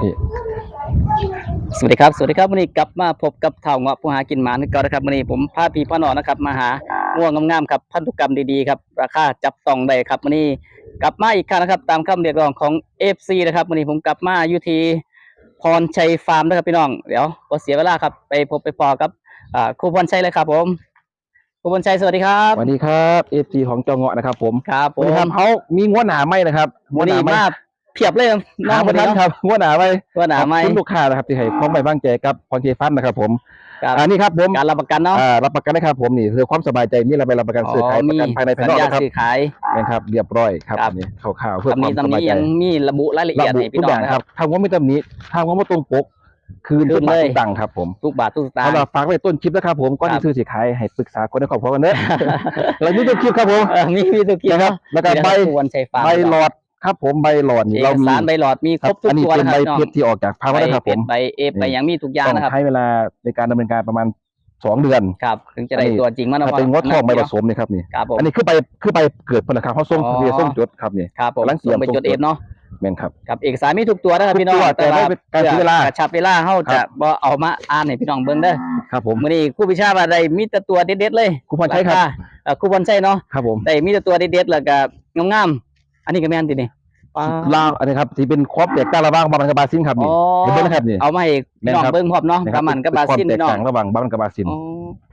พี่สวัสดีครับสวัสดีครับวันนี้กลับมาพบกับเท่าเงาะผู้หากินหมานึกเก่านะครับวันนี้ผมพาพี่พ่อหนอนะครับ มาหาง่วงงามๆครับพันธุกรรมดีๆครับราคาจับต้องได้ครับวันนี้กลับมาอีกครั้งนะครับ ตามคำเรียกร้องของ FC นะครับวันนี้ผมกลับมาอยู่ที่พรชัยฟาร์มนะครับพี่น้องเดี๋ยวก็เสียเวลาครับไปพบไปพอกับอ่าครูพรชัยเลยครับ ผมครูพรชัยสวัสดีครับสวัสดีครับเอฟซีของจอเงาะนะครับ ผมครับผวันมนี้ทำเขามีงวดหนาไหมนะครับงวัวนดหนี้นาไหมมา เพียบเลยน้น้อองงคนท่านี้นครับงวดหนาไหมว่าหนาไหมขอบคุณลูกค้านะครับที่ให้ความไว้วางใจกับพรเจฟันนะครับผมครับอันนี้ครับผมการรับประกันเนาะอ่ารับประกันได้ครับผมนี่คือความสบายใจมีอะไรไปรับประกันซื้อขายประกันภายในภายนอกสัญญานะครับซื้อขาย นะครับเรียบร้อยครับครับ อันนี้ข่าวๆเพื่อตำคหวานี้มสตำหบายนี้ใจยังมีระบุรายละระเอียดบุให้ทุพี่กน้อองย่างนะคครัรับ บทางว่าไม่ตำหนี้ทางว่าไม่ตรงปก คืนคืทุนกบาทเลย ทุกตังค์ครับผม ทุกบาททุกสตางเอาค์ล่ะฝากไว้ต้นคลิปนะครับผมก่อนครัที่บ ซื้อสิขายให้ปรึกษาคนในครอบครัวกันเนอะเรามีต้นคลิปครับผม เออมีมีทุกเกียนะครับแล้วก็ใบวันชัยฟาร์ม ใบหลอด ครับผมใบหลอดเอนี่กเรามีสารใบหลอดมีครบทุกอันนี้ตัวเป็นนะคใบรับพี่น้องเพชรที่ออกจากภาใบวะนะครับเพผชมรใบเอฟใบหยังมีทุกอย่างต้องนะครับใช้เวลาในการดำเนินการประมาณสองเดือน ครับถึงจะได้อันนี้ ตัวจริงมานะถ้าเป็นงดทองใบผสมนี่ครับนี่ ครับผม อันนี้คือใบคือใบเกิดผลนะครับเขาส่งอ๋อ เรียส่งจดครับนี่ ครับผมกำลังเตรียมส่งไปส่งจดเอฟเนาะแม่นครับ ครับเอกสารมีทุกตัวนะครับทุกพี่น้องตัวแต่ไม่เป็นการเสียเวลากระชับเวลาเฮาครัจะบบ่เอามาอ่านให้พี่น้องเบิ่งเด้อครับผมมื้อนี้ครูพิชาว่าได้มีแต่ตัวเด็ดๆเลยครูพรชัยครับาเอ่อครูพรชัยเนาะครับผมได้มีแต่ตัวเด็ดๆแล้วก็งามๆอั นนี้ก็แม่นตินี่ว้าวลาวอันนี้ครับที่เป็นครอบแตกต่างระหว่างบามันกับบาซินครับนี่อ๋อเห็นไหมนะครับนี่ เอามาให้พี่น้องแม่นครับ เบิ่งพร้อมเนาะนะกะมันกับบาซินเป็พี่ควน้มองแตกต่างระหว่างบามันกับบาซินอ๋อ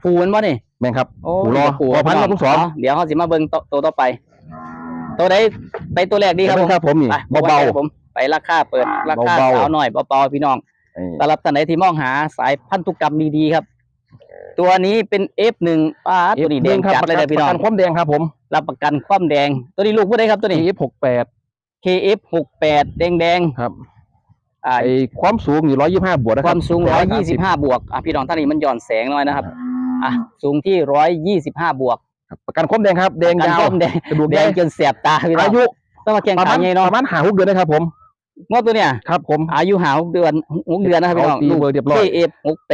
ผูมันบ่นี่ แม่นครับโอ้ผูรอผูพอพันธุ์เราทุกสองเดี๋ยวเขาสิมาเบิ่งโตตัวต่อไป ตัวใดไปตัวแรกดีครับผมครับผมนี่ไปเบา ผมไปราคาเปิดราคาเบาๆ สาวหน่อยเบาๆพี่น้องๆไอ้สำหรับท่านไหนที่มองหาสายพันธุกรรมดีๆครับ ตัวนี้เป็น F1 ป้าตัวนี้แดงครับจัดเลยปนะระพี่น้องกันความแดงครับผมรับประกันความแดง ตัวนี้ลูกผู้ใดครับตัวนี้ทีหกแปด KF68 แดงครับๆอ่าไอ้ความสูงอยู่ร้อยยี่ห้าบวกนะคครัวาบมสูง125บวกอะพี่น้องท่านนี้มันหย่อนแสงหน่อยนะครับอะสูงที่125บวกครับประกันความแดงครับแดงยาวกันความแดงกระดูกแดใหญ่งจนเสียบตาพี่น้องอายุต้องมาแข่งประขัมานณไงปเนาะระมาณหาหกเดือนนะครับผมงวดตัวเนี่ยครับผมอายุหาหกเดือนหกเดือนนะครับพี่น้องเอาตีเบอร์เรียบร้อย KF68 เ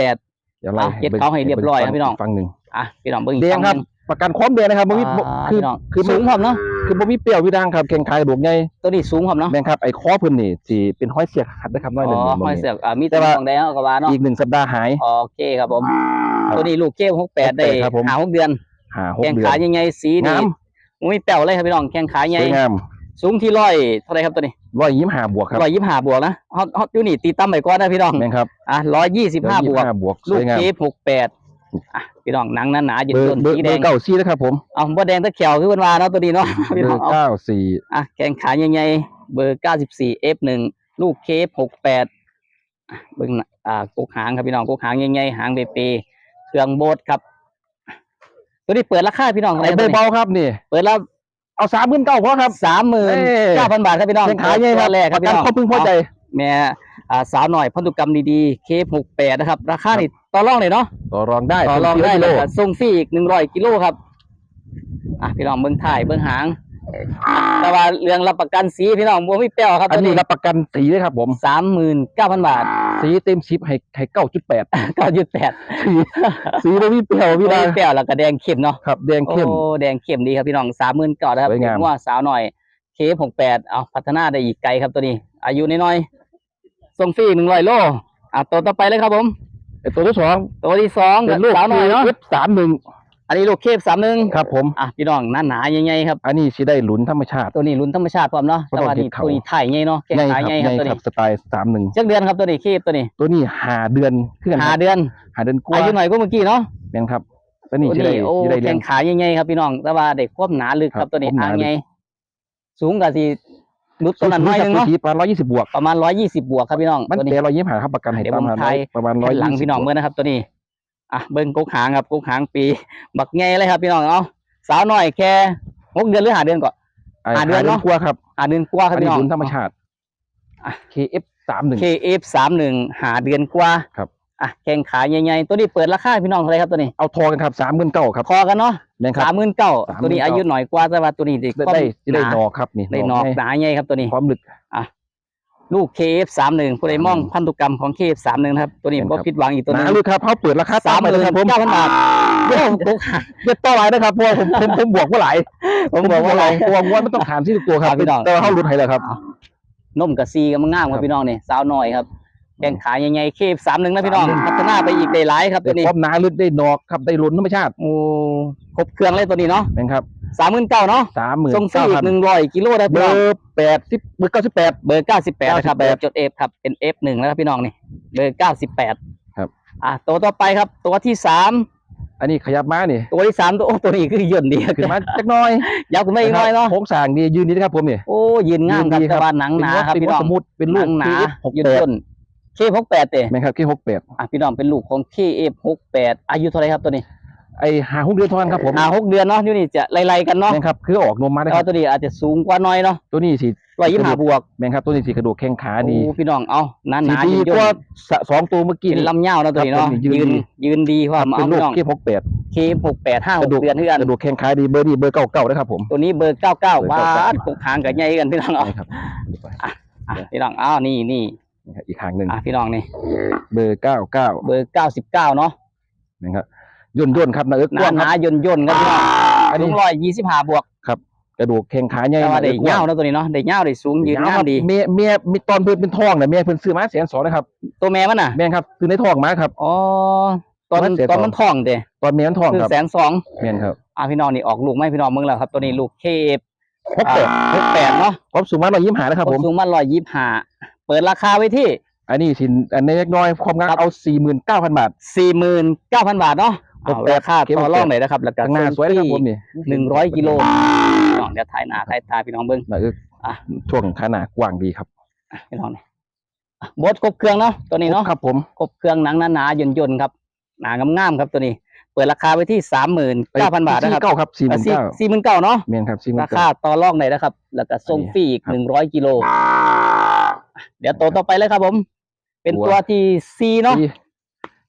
ดี๋ยวไล่อะเฮ็ดเขาให้เรียบร้อยนะพี่น้องฟังหนึ่งอะพี่น้องเบิ่งอีกแดงครับฝั่หนึ่ประกันความแดงนะครับบ่มีอ่าคือพี่น้องคือสูงพร้อมเนาะคือบ่มีเปรี้ยววิดังครับแข่งขายกระดูกใหญ่ตัวนี้สูงพร้อมเนาะแม่นครับไอ้คอเพิ่นนี่สิเป็นห้อยเสียกขัดนะครับน้อยหนึ่งอ๋อบ่ห้อยมีเสือกอ่ามีแต่ตัวว่าของแดงก็ว่าเนาะอีกหนึ่งสัปดาห์หายโอเคครับผมครับตัวนี้ลูกเก้หกแปดได้ครับผมหาหกเดือนหาหกแข้งเดือขานใหญ่ๆสีนี่งามมีแป้วเลยครับพี่น้องแข้งขาใหสญ่วยงาม สูงที่ร้อยเท่าไหรครับตัวนี้ร้อยยี่ห้าบวกครับร้อยยี่สิบห้าบวกนะฮอตฮอตอยู่นี่ตีตั้มไปก่อนนะพี่น้องแม่นครับอะร้อยยี่สิบห้าบวก125บวกสลูกวยงามเก้หกแปดอะพี่น้องหนังหนาๆยืนเบอต้ร์นเบอร์สีเบแดองร์เก้าซี่นะครับผมเอาบ่แดงตะเขียวคือเพิ่นว่าเนาะตัวนี้เนาะเบพี่น้อองร์เอาเก้าสี่อะแข้งขาใหญ่ๆเบอร์เก้าสิบสี่ F หนึ่งลูกเคฟหกแปดเบิ่งน่ะอ่ากกหางครับพี่น้องกกหางใหญ่ๆหางเปย์ๆเครื่องโบดครับ ตัวนี้เปิดราคาพี่น้องเท่าไหไอ้ร่ตัวนี้เบาๆครับนี่ เปิดแล้ว เอาสามหมื่นเก้าพอครับ สามหมื่นเอ้ยเก้าพันบาทครับพี่น้องแข่งขายใหญ่ครับตัวแรกครับประพี่กันน้องครอบพึงพอใจแม่อ่าสาวหน่อยพันธุกรรมดีๆ เคฟหกแปดนะครับ ราคานี่ต่อรองเลยเนาะต่อรองได้ต่อรองได้กิแล้โลวก็ส่งฟรีอีกหนึ่งร้อยกิโลครับอะพี่น้องเบิ้งถ่ายเบิ้งหาง แต่ว่าเรื่องรับประกันสีพี่น้องบัวไม่เปรี้ยวครับอันตัวนี้นี้รับประกันสีเลยครับผมสามหมื่นเก้าพันบาท สีเต็มชิปให้ให้เก้าจุดแปดเก้าจุดแปดสีสีไม่มีเปรี้ยวพี่ไม่ดาเปรี้ยวแล้วก็แดงเข้มเนาะครับแดงเข้มโอ้แดงเข้มดีครับพี่น้องสามหมื่นเก้านะครับสวยงามว่าสาวหน่อยเคฟหกแปดเอาพัฒนาได้อีกไกลครับตัวนี้ อายุน้อยๆส่งฟรีหนึ่งร้อยโลอะตัวต่อไปเลยครับผมไอ้ตัวที่สองตัวที่สองเป็นลูกสาวหน่อยเนาะเอฟสามหนึ่ง อันนี้ลูกเคฟสามหนึ่งครับผม อะพี่น้องหนาหนาๆใหญ่ๆครับ อันนี้สิได้หลุนธรรมชาติ ตัวนี้ลุ้นธรรมชาติพร้อมเนาะบ่แต่ต้องว่าเฮ็นี่ดเขาตัวนี้ถ่ายใหญ่เนาะแข้งใหญ่ขาครับใหญ่ใหครับญ่ตัวครันี้บสไตล์สามหนึ่งจักเดือนครับตัวนี้เคฟตัวนี้ ตัวนี้หาเดือนขึ้นกันหาเดือนหาเดือนกว่าอายุหน่อยก็เมื่อกี้เนาะแม่นครับ ตัวนี้ตัวสิได้นี้โอ้สิได้เลี้แข้ยงงขาใหญ่ๆครับพี่น้องแต่ว่าเด็กควบหนาลึกครับตัวนี้ควบหนาหางลึกใหญ่สูงกว่าสิรุดตัวนั้นน้อยหนึงเนาะประมาณร้อยยี่สิบบวกประมาณร้อยยี่สิบบวกครับพี่น้องมันตัวนี้แต่ร้อยยี่สิบห้าครับประกันให้เดี๋ยวตามผมหาถ่ายประมาณร้อยหลังยี่สิบพี่น้องเมื่อนะครับตัวนี้ อะเบิ้งกุกหางครับกุกหางปีบักใหญ่เลยครับพี่น้องเอาสาวหน่อยแค่หกเดือนหรือหาเดือนก่อนอ่าหาเดือนเนอะกว่าครับหาเดือนกว่าครับอันพี่นี้น้องหลุนธรรมชาติอะ KF สามหนึ่ง KF สามหนึ่งหาเดือนกว่าครับอะแข้งขาใหญ่ๆตัวนี้เปิดราคาให้พี่น้องเท่าไหรครับตัวนี้เอาทอกันครับสามหมื่นเก้าครับพอกันเนาะแม่นคสารัมบหมื่นเก้า39,000ตัวนี้อายุหน่อยกว่าแต่ว่าตัวนี้เด็กได้ได้ได้นอกครับนี่ได้นอกให้หนาใหญ่ครับตัวนี้ความลึก ลูก KF สามหนึ่งผู้ใดมองพันธุกรรมของ KF สามหนึ่งนะครับ ตัวนี้เห็นคบ่รับผิดหวังอีกตัวหหนึนางลึกครับเขาเปิดราคาสามหไปมื่เลยนครับผมเก้าพันบาทเดี๋ยวกุกหางเย็ดต่อหลายนะครับเพราะว่าผมผมผมบวกว่าหลายผมบอกว่าอะไรเพราะว่าม้วนไม่ต้องถามที่ตัวครับครับพี่น้องแต่ว่าเขาหลุดให้แล้วครับนมกับซีกับมันงามคครัรับบพี่น้องนี่สาวน้อยครับแข้งขาใหญ่ๆเคฟสามหนึ่งนะพี่น้อง31พัฒนาไปอีกได้หลายครับได้ตัวนี้ความหนาลึกได้นอกครับได้ล้นธรรมชาติโอ้ครบเครื่องเลยตัวนี้เนาะนะครับ สามหมื่นเก้าเนาะสามหมื่นส่งฟรีเก้าอีพักนหนึ่งร้อยกิโลได้เบพี่อน้องร์แปดสิบเบอร์เก้าสิบแปดเบอร์เก้าสิบแปดนะครับ98แบบจดเอฟครับเป็นเอฟหนึ่งแล้วครับพี่น้องนี่เบอร์เก้าสิบแปดครับอะตัวต่อไปครับ ตัวที่สามอันนี้ขยับมานี่ตัวที่สามตัวโอ้ตัวนี้คือย่นดีขึ้นมาจักหน้อยยาวขึ้นมาอีกหน่อยเนาะโค้งสร้างดียืนดีนะครับผมนี่โอ้ยืนงามครับยืนดีครับแต่ว่าหนังหนาครับเป็นพี่วัน้องสมุดเป็นหลูนักงหนา KF หกยืนแปดย่นเคหกแปดเตะแม่นครับที่หกแปดอะพี่น้องเป็นลูกของเคเอฟหกแปดอายุเท่าไหรครับตัวนี้ ไอ้หาหุ้นเดือนทอนครับผมอ่าหกเดือนเนาะอยู่นี่จะไล่ๆกันเนาะแม่นครับคือออกนมมาได้แต่ครัว่าบตัวนี้อาจจะสูงกว่าหน้อยเนาะตัวนี้สิร้อยยี่สิบห้าบวกแม่นครับตัวนี้สิกระดูกแข้งขาดีโอ้พี่น้องเอาหนาหสีนาดียืนกย่ว่านสะสองตัวเมื่อกี้เป็นนี่ ลำเงาวนะตัวนี้ครัเนาะบผมยืยืนนดียืนดีว่ามาเป็เอานลูกพี่น้องที่หกแปดเคหกแปดห้ากระดูกเดือนเท่ากัน กระดูกแข้งขาดีเบอร์ดีเบอร์เก้าเก้านะครับผม ตัวนี้เบอร์เก้าเก้าเบอร์วา99ดหกหางกับใหญ่กันพี่น้องเอาใช่ครับอะพี่น้องอ้าวนี่นี่นี่ครับอีกหางหนึ่งอะพี่น้องนี่เบอร์เก้าเก้าเบอร์เก้าสิบเก้าเนาะนะครับ ย่นย่นๆครับนะเอิ๊กหกว้างนาหคนารับ ย่นย่นๆครับพี่น้องอันสูนี้งร้อยยี่สิบห้าบวกกระดูกแข้งขาใหญ่แต่ว่าได้นะเงาวนะตัวนี้เนาะได้เงาวได้สูงยืนงามดี เมียเมียมีตอนเพิ่นเป็นทองเนี่ยเมียเพิ่นซื้อมาแสนสองนะครับตัวแม่มันน่ะแม่นครับซื้อในทองมาครับ อ๋อตอนมันเสียตอนก่อนมันท้องเด้ตอนเมียมันทองคือครับแสนสองแม่นครับอะพี่น้องนี่ออกลูกไหมพี่น้องมึงแล้วครับ ตัวนี้ลูกเคฟหกแปดหกแปดเนาะความสูงมาเรายิ้มหานะครับผม สูงมาร้อยยี่สิบห้าเปิดราคาไว้ที่ อันนี้สินอันนี้เล็กน้อยความงามครับ เอาสี่หมื่นเก้าพันบาท สี่หมื่นเก้าพันบาทเนาะ เอาหกแปดราคาต่อรองเลยนะครับแล้วก็ข้างหน้าสวยนะครับผมนี่หนึ่งร้อยกิโลพี่น้องเดี๋ยวถ่ายหน้าถ่ายตาพี่น้องเบิ้งนะเอิ๊กอะ ช่วงขาหนากว้างดีครับอะพี่น้องนี่อะบดครบเครื่องเนาะตัวนี้เนาะ ครับผม ครบเครื่องหนังหนาๆย่นย่นๆครับหนางามๆครับตัวนี้ เปิดราคาไว้ที่สามหมื่นเก้าพันบาทนะครับเก้าครับสี่หมื่นเก้าสี่หมื่นเก้าเนาะเมียนครับสี่หมื่รานเก้าคาต่อรองเลยนะครับ แล้วก็ส่งฟรีอีกครับหนึ่งร้อยกิโล เดี๋ยวตัวต่อไปเลยครับผม เป็นตัวตัวที่ซีเนาะสี่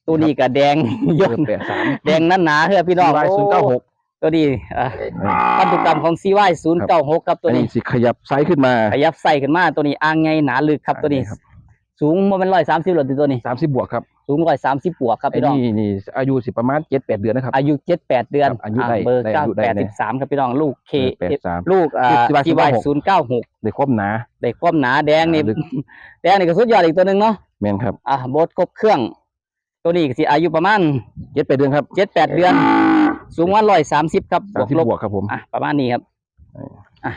ตัวนี้ก็แดงเบย่อนร์แปดสามแดงนั่นหนาเฮ้ยพี่น้องลายศูนย์เก้าหกตัวนี้อะพันธุกรรมของ CY ศูนย์เก้าหกครับตัวอันนี้นี้สิขยับไซส์ขึ้นมา ขยับใส่ขึ้นมา ตัวนี้อ่างไงหนาลึกครับตัวนี้ครับสูงมันเป็นร้อยสามสิบหลดตัวนี้สามสิบบวกครับสูงร้อยสามสิบบวกครับไอ้พี่น้องนี่นี่อายุสิประมาณเจ็ดแปดเดือนนะครับอายุเจ็ดแปดเดือนครับอายุอะได้เบอร์ได้เก้าอายุได้แปดเนี่สิยบสามครับพี่น้องลูกเคแปดสามลูกอ่า CY CY ศูนย์เก้าหกได้ความหนาได้ความหนาแดงนี่ลึกแดงนี่ก็สุดยอดอีกตัวหนึ่งเนาะแมนครับอะโบสครบเครื่อง ตัวนี้ก็สิอายุประมาณเจ็ดแปดเดือนครับเจ็ดแปดเดือน สูงว่าร้อยสามสิบครับบสาวมกสิบลบบวกครับผม อะประมาณนี้ครับเอออะ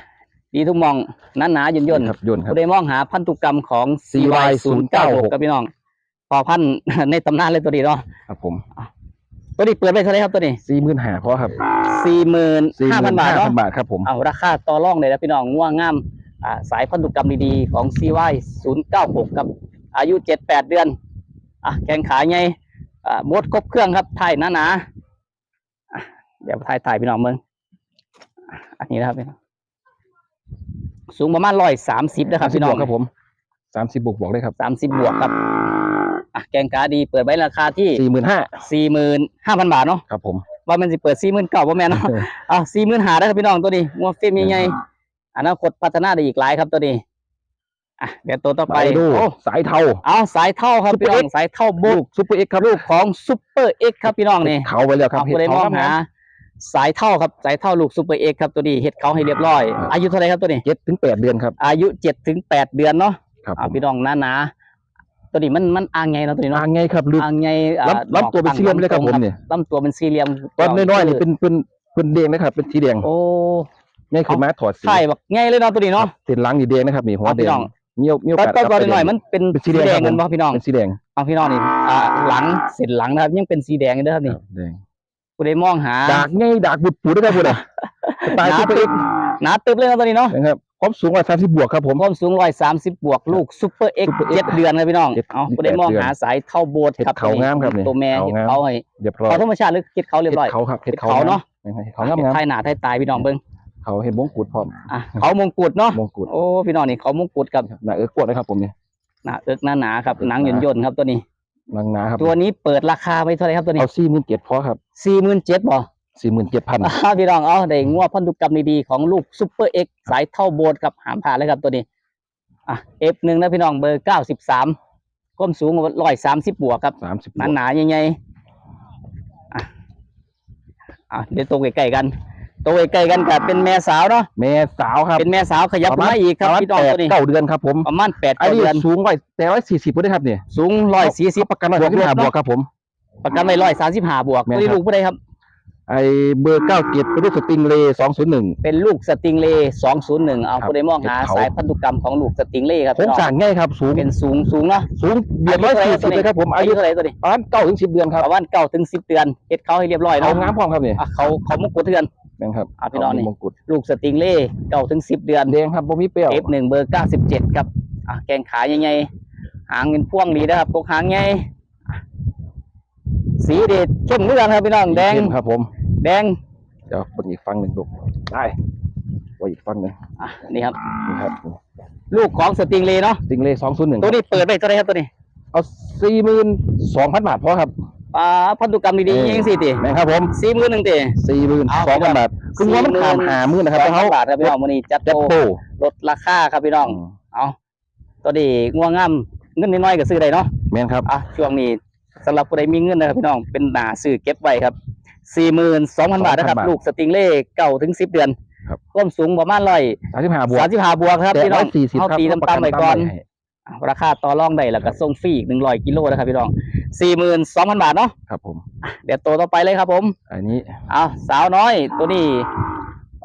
ดีทุกมองหนาหนาๆย่นย่นครับย่นครับผู้ได้มองหาพันธุกรรมของ CY ศูนย์เก้าหก CY ครับพี่น้อง พอพันธุ์ ในตำนานเลยตัวนี้เนาะครับผมตัวนี้เปิดไปเท่าไหรครับตัวนี้สี่หมื่นห้าพอครับสี่หมื่นห้าพันบาทเนาะพันบาทครับผม เอาราคาต่อรองเลยนะพี่น้องง่วงงามอ่าสายพันธุกรรมดีๆ ของ CY ศูนย์เก้าหกครับ อายุเจ็ดแปดเดือน อะแข้งขาไงอ่าบดครบเครื่องครับถ่ายหนาหนาๆอะเดี๋ยวถ่ายถ่ายพี่น้องเมืองอะอันนี้นะครับพี่น้องสูงประมาณร้อยสามสิบนะครับพี่น้องบวกครับผมสามสิบบวกบวกเลยครับสามสิบบวกครับอะแกงขาดีเปิดไว้ราคาที่สี่หมื่นห้าสี่หมื่นห้าพันบาทเนาะครับผมว่ามันสิเปิดสี่หมื่นเก้าว่าแม่นเนาะอะสี่หมื่นหาได้ครับพี่น้องตัวนี้งัวฟิล์มใหญ่ๆอนาคตพัฒนาได้อีกหลายครับตัวนี้ อะเดี๋ยวตัวต่อไปไปดูโอ้สายเทาเอาสายเท่าครับ Super พี่น้อง X สายเท่าโบลูกกซุปเปอร์เอ็กซ์ครับลูกของซูเปอร์เอ็กครับพี่น้องนี่เขาไว้แล้วครับเอาผู้ใดมองหาสายเท่าครับสายเท่าลูกซูเปอร์เอ็กครับตัวนี้เฮ็ดเขาให้เรียบร้อยอ่าอายุเท่าไหรครับตัวนี้เจ็ดถึงแปดเดือนครับ อายุเจ็ดถึงแปดเดือนเนาะครับผอะมพี่น้องหนาหนาๆตัวนี้มันมันอ่างไงเนาะตัวนี้อ่าเนาะไงครับลึกอ่างไงอ่าลำลำตัวเป็นสี่เหลี่ยมเลยครับผมเนี่ยลำตัวเป็นสี่เหลี่ยมตอนน้อยๆนี่เป็นเป็นเป็นแดงนะครับเป็นสีแดงโอ้นี่คือม้าถอดสีใช่แบบไงเลยเนาะตัวนี้เนาะเส้นหลังนี่แดงนะครับนี่หัวเอาแดพี่งน้อง มีโอมีโอตอนกาสตอนหน่อยๆมันเป็นเป็นสีสีแดงแดงครับกันบ่พี่น้องเป็นสีแดงเอาพี่น้องนี่อ่าหลังเส้นหลังนะครับ ยังเป็นสีแดงอยู่เด้อครับนี่ครับแดงผู้ใดมองหาดากไงดากบุดปูได้ครับบุดอะสไตล์หนาซุปเปอร์ตึเอ็บกซ์หนาตึบเลยนะตัวนี้เนาะนะครับความสูงกว่าสามสิบบวกครับผมความสูงร้อยสามสิบบวกลูกซูเปอร์เอ็ก Super X เจ็ดเดือนเลยพี่น้องเจ็ดเอาผู้ใดมองเดือนหาสายเท่าโบสถ์เห็ดครับเขางามครับนี่ตัวแม่เขาเห็ดงามเขาให้เรียบร้อยเขาธรรมชาติหรือเห็ดเขาเรียบร้อยเขาครับเห็ดเขาเนาะเขางามงามไทยหนาไทยตายพี่น้องเบิ้ง เขาเห็นมงกุฎพร้อม อะเขามงกุฎเนาะมงกุฎ โอ้พี่น้องนี่เขามงกุฎกับหนาเออกวดนะครับ ผมเนี่ยหนาเอิกหนาหนาๆครับเอิกหนังหหนาย่นย่นๆครับตัวนี้นางนาครับตัวนี้เปิดราคาไว้เท่าไหร่ครับตัวนี้เอาสี่หมื่นเจ็ดพอครับสี่หมื่นเจ็ดบ่ สี่หมื่นเจ็ดพัน อ่าพี่น้องเอาได้งัวพันธุกรรมดีๆของลูกซูเปอร์เอ็กสายเท่าโบสถ์กับหามผ่านเลยครับตัวนี้ อะเอฟหนึ่งนะพี่น้องเบอร์เก้าสิบสามก้มสูงร้อยสามสิบบวกครับ สามสิบหนาหนาๆใหญ่ๆอะอะเดี๋ยวตัวใกล้ๆกัน ตัวใกล้ๆกันกับเป็นแม่สาวเนาะแม่สาวครับเป็นแม่สาวขยับประขึ้นมาณมาอีกครับประมาณพี่น้องแปดตัวนี้เก้าเดือนครับผมประมาณแปดอันเก้านี้เดือนสูงไว้แต่ร้อยสี่สิบได้ครับเนี่ยสูงร้อยสี่สิบประกันร้อยบวกสี่สิบห้าลบบวกครับผมประกันไว้ร้อยสามสิบห้าบวกแม่นตัวนี้ครับลูกผู้ใดครับไอเบอร์เก้าเจ็ดเป็นลูกสติงเลสองศูนย์หนึ่งเป็นลูกสติงเล่สองศูนย์หนึ่งเอาครับผู้ใดมองหาเก็บเขาสายพันธุกรรมของลูกสติงเล่ครับโครงสร้างง่ายครับสูงเป็นสูงสูงเนาะสูงเบียดร้อยสี่สิบเลยครับผมอาอายุยุเท่าไหร่ตัวนี้ประมาณเก้าถึงสิบเดือนครับประมาณเก้าถึงสิบเดือนเฮ็ดเขาให้เรียบร้อยเอาเนาะงามพร้อมครับเนี่ยอะเขาเขามงกุฎเทือน แม่นครับอะพี่น้องนี่ มงกุฎลูกสติงเล่เก้าถึงสิบเดือน แดงครับบ่มีเปรี้ยวเอฟหนึ่งเบอร์เก้าสิบเจ็ดครับ อะแกงขาใหญ่ๆหางเป็นพ่วงดีนะครับพวกหางใหญ่อะสีเด็ดเข้มเหมือนกันครับพี่น้องแดง เข้มครับผมแดง เดี๋ยวบนอีกฟังหนึ่งลูกได้ไว้อีกฟังหนึ่งอะ นี่ครับ นี่ครับลูกของสติงเล่เนาะ สติงเลสองศูนย์หนึ่งตัวนี้เปิดไปเท่าไหรครับตัวนี้ เอาสี่หมื่นสองพันบาทพอครับ อ่าพันธุกรรมดีๆยิงสี่ตีแม่นครับผมสี่หมื่นหนึ่งตีสี่หมื่นเอาสองพันบาทคือว่ามันขามหาหมื่นนะครับสเพองราะพัเขานบาทครับพี่น้องวันนี้จัดจัดโปโปรลดราคาครับพี่น้องเอาตัวนี้ง่วงงามเงินน้อยๆก็ซื้อได้เนาะแม่นครับอะช่วงนี้สำหรับผู้ใดมีเงินนะครับพี่น้องเป็นหนาซื้อเก็บไว้ครับสี่หมื่นสองพันบาทนะครับบาทลูกสติงเล่เก่าถึงสิบเดือนครับความสูงประมาณร้อยสามสิบห้าบวกสามสิบห้าบวกครับแต่พี่น้ร้อองยสี่สิบเอาครับตีประตำๆไปก่อนให้อะ ราคาต่อรองได้แล้วก็ส่งฟรีอีกหนึ่งร้อยกิโลนะครับพี่น้องสี่หมื่นสองพันบาทเนาะครับผม เดี๋ยวตัวต่อไปเลยครับผม อันนี้เอาสาวน้อยตัวนี้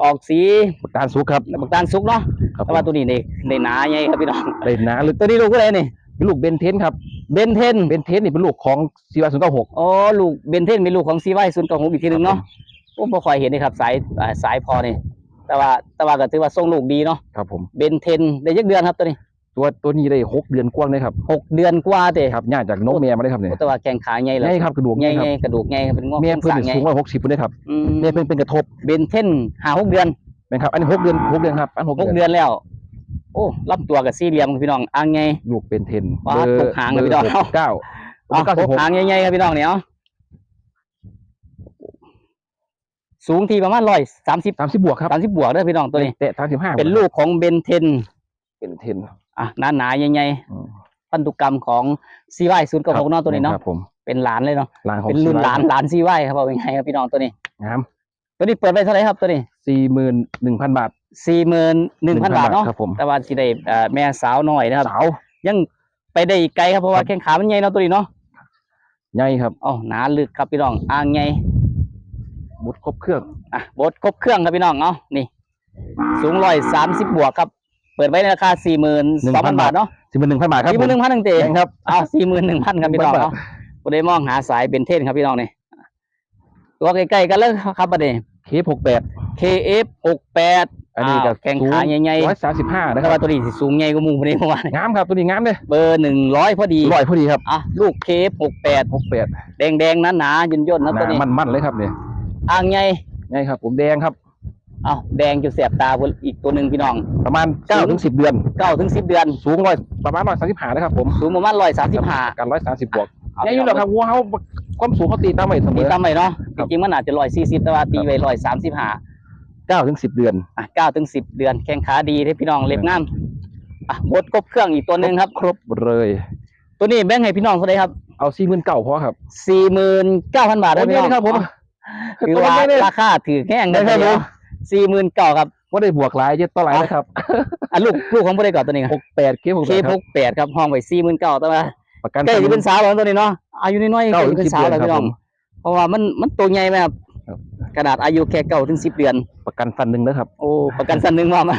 ออกสีบักตาลซุกครับบักตาลสุกเนาะครับผแต่มว่าตัวนี้ในในหนาใหญ่ครับพี่น้องเลยหนาลึกตัวนี้ลูกผู้ใดนี่เป็นลูกเบนเทนครับเบนเทนเบนเทนนี่เป็นลูกของซีวาศูนย์เก้าหกอ๋อลูกเบนเทนเป็นลูกของซีไวซุนย์กองหกอีกทีหนึ่งเนาะผมบ่ค่อยเห็นเลยครับสายอ่าสายพอนี่แต่ว่าแต่ว่าก็ถือว่าส่งลูกดีเนาะครับผมเบนเทนได้ยักเดือนครับตัวนี้ ตัวตัวนี้ได้หกเดือนกว้างเลยครับหกเดือนกว่าเตะครับย่าจากนกเมียมาได้ครับเนี่ยแต่ว่าแข้งขาใหญ่เลยใหญ่ครับกระดูกใหญ่ครับใหญ่กระดูกใหญ่ครับเป็นงอกเมียเพิ่นสั่งใหญ่สูงร้อยหกสิบเลยครับอืมเมียเพิ่นเป็นกระทบเบนเทนหาหกเดือนเป็นครับ อันนี้หกเดือนหกเดือนครับอันหกหกเดือนเดือนแล้ว โอ้รับตัวกับสี่เหลี่ยมพี่น้องอ่างไงลูกเป็นเทนว้าตกหางเลยพี่น้องหกเก้าอ๋อเก้าสิบหกหางใหญ่ๆครับพี่น้องเนี่ยเอาสูงที่ประมาณร้อยสามสิบสามสิบบวกครับสามสิบบวกเด้อพี่น้องตัวนี้เตะสามสิบห้าเป็นลูกของเบนเทนเป็นเทน อะหนาหนาๆใหญ่อืมๆพันธุกรรมของซีไวศูนย์กับหกเนาะตัวนี้เนาะครับผมเป็นหลานเลยเนาะหลานของเป็นรุ่นหลานซีวหลานซีไวครับเอาง่ายๆครับพี่น้องตัวนี้งามตัวนี้เปิดไปเท่าไหร่ครับตัวนี้สี่หมื่นหนึ่งพันบาทสี่หมื่นหนึ่งพันบาทเนาะครับผมแต่ว่าที่ได้เอ่อแม่สาวหน่อยนะครับสาวยังไปได้อีกไกลครับเพราะว่าแข้งขามันใหญ่เนาะตัวนี้เนาะใหญ่ครับอ๋อหนาลึกครับพี่น้องอ่างใหญ่บุดครบเครื่องอะบดครบเครื่องครับพี่น้องเนาะนี่ สูงร้อยสามสิบบวกครับ เปิดไว้ในราคาสี่หมื่นสองพันบาทเนาะสี่หมื่นหนึ่งพันบาทครับสี่หมื่นหนึ่งพันหนึ่งเตะแพงครับอ้าวสี่หมื่นหนึ่งพันครับพี่น้อง1,000บาทเนาะก็ได้มองหาสายเบนเทนครับพี่น้องนี่ตัวใกล้ๆกันเลยครับประเดี๋ยเคหกแปด KF หกแปดอันนี้ก็แข่งขาใหญ่ร้อยสามสิบห้าๆนะนะคครัรับบว่าตัวนี้สิสูงใหญ่กว่าหมูคนนี้เมื่อวานงามครับตัวนี้งามเลยเบอร์หนึ่งร้อยพอดีร้อยพอดีครับอะลูก KF หกแปดหกแปดแดงๆหนาๆย่นๆหนะตัวนานี้มันมันๆเลยครับเนี่ยอ่างใหญ่ใหญ่ครับผมแดงครับ อ้าวแดงจนเสียบตาพุ่นอีกตัวหนึ่งพี่น้องประมาณเก้าถึงสิบเดือน เก้าถึงสิบเดือน สูงร้อยประมาณร้อยสามสิบห้านะครับผมสูงประมาณร้อยสามสิบห้ากันร้อยสามสิบบวกใหญ่อยู่แล้วครับวัวเขาความสูงเขาตีตามไว้เสมตีอตามไปเนาะคจรับริงๆมันอาจจะร้อยสี่สิบแต่ว่าตีไว้ร้อยสามสิบห้าเก้าถึงสิบเดือนอะเก้าถึงสิบเดือนแข้งขาดีที่พี่น้องเล็บงามอะบดกบเครื่องอีกตัวหนึ่งครับ ครบเลย ตัวนี้แบ่งให้พี่น้องเท่าไหร่ครับเอาสี่หมื่นเก้าพอครับสี่หมื่นเก้าพันบาทโอ้นะพี่น้องนี่ครับผมถือว่าราคาถือแห้งได้ครับผม สี่หมื่นเก้าครับว่าได้บวกหลายเยอะต่อหลายนะครับอะลูกลูกของผู้ใดก่อนตัวนี้หกแปดเคหกเคแปดหกแปดครับห้องไว้สี่หมื่นเก้าแต่ว่าประกันใกล้จะเป็นสาวแล้วตัวนี้เนาะอายุน้อยๆใกเก้าล้ถึจะงเป็นสิบสาวเดือนแล้วครับพี่น้องผมเพราะว่ามันมันตัวใหญ่ไหมครับครับขนาดอายุแค่เก้าถึงสิบเดือน ประกันฟันหนึ่งนะครับ โอ้ประกันสันหนึ่งมามา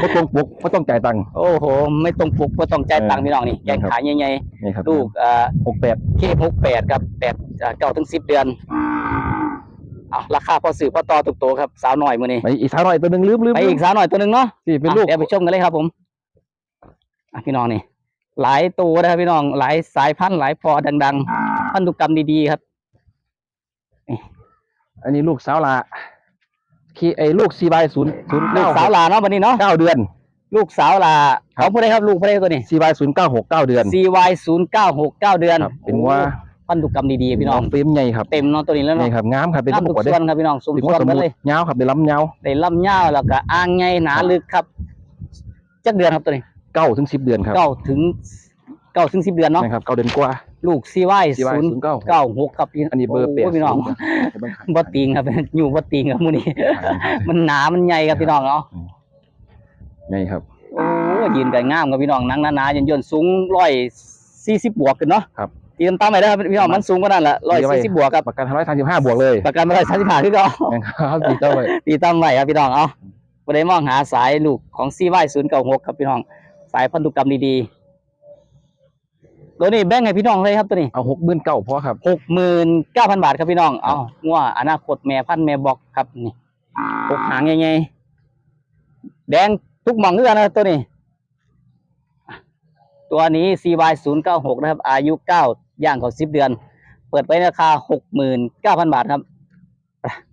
ก็ตรงปกก็ต้องจ่ายตังค์โอ้โห ไม่ต้องปลุกไม่ต้องจ่ายตังค์เออพี่น้องนี่แกงครับขายใหญ่นี่ครับๆลูกเอ่อหกแปดเคหกแปดครับแปดเก้าถึงสิบเดือน เอาราคาพอสื่อพอต่อตุกโตครับสาวหน่อยมือนี้ไปอีกสาวหน่อยตัวหนึ่งลืมลืมไปอีกสาวหน่อยตัวหนึ่งเนาะนี่เป็นลูกอะเดี๋ยวไปชมกันเลยครับผมอะพี่น้องนี่ หลายตัวนะครับพี่น้องหลายสายพันธุ์หลายพอดังๆพันธุกรรมดีๆครับอันนี้ลูกสาวลาคีไอ้ลูกซีบายศูนย์ศูนย์ลูเก้ากสาวลาเนาะวันนี้เนาะเก้าเดือน ลูกสาวลาครับเขาผู้ใดครับลูกผู้ใดตัวนี้ซีบายศูนย์เก้าหกเก้าเดือน CY ศูนย์เก้าหกเก้าเดือนครับเป็นว่า พันธุกรรมดีๆพี่น้องเฟรมใหญ่ครับเต็มเนาะตัวนี้แล้วใหญ่เนาะครับงามครับเป็นน้ำระทุบบกได้ส่วนครับพี่น้องสมถึงส่วว่านสมกันมุเลติยยาวครับเป็นลำยาวได้ลำยาวแล้วก็อ่างใหญ่หนาลึกครับจักเดือนครับตัวนี้เก้าถึงสิบเดือนครับเก้าถึงเก้าถึงสิบเดือนเนาะนะครับเก้าเดือนกว่า ลูกซีไว้ CY ศูนย์เก้าหกครับพี่อันนี้เบอร์เปลี่ยนโพี่น้องบ่ติงครับอยู่บ่ติงครับมื้อนี้มันหนามันใหญ่ครับพี่น้องเนาะไงครับโอ้ยืนกันงามครับพี่น้องหนังหนาๆย่นๆสูง140บวกกันเนาะครับ ตีนตามไปได้ครับพี่น้องมันสูงกว่านั้นละ140บวกครับประกันร้อยสามสิบห้าบวกเลยประกันมาได้35คือเก่านะครับดีเจ้าเลยตีตามไว้ครับพี่น้องเอาบ่ได้มองหาสายลูกของ CY 096ครับพี่น้อง สายพันธุกรรมดีๆตัวนี้แบ่งให้พี่น้องเลยครับตัวนี้เอาหกหมื่นเก้าพอครับหกหมื่นเก้าพันบาทครับพี่น้องเอาง่วอนาคตแม่พันธุ์แม่บอกครับนี่ปกหางใหญ่ๆแดงทุกหม่องเนื้อนะครับตัวนี้ ตัวนี้ CY 0 9 6 นะครับ อายุเก้า ย่างเขาสิบเดือน เปิดไปในราคาหกหมื่นเก้าพันบาทครับ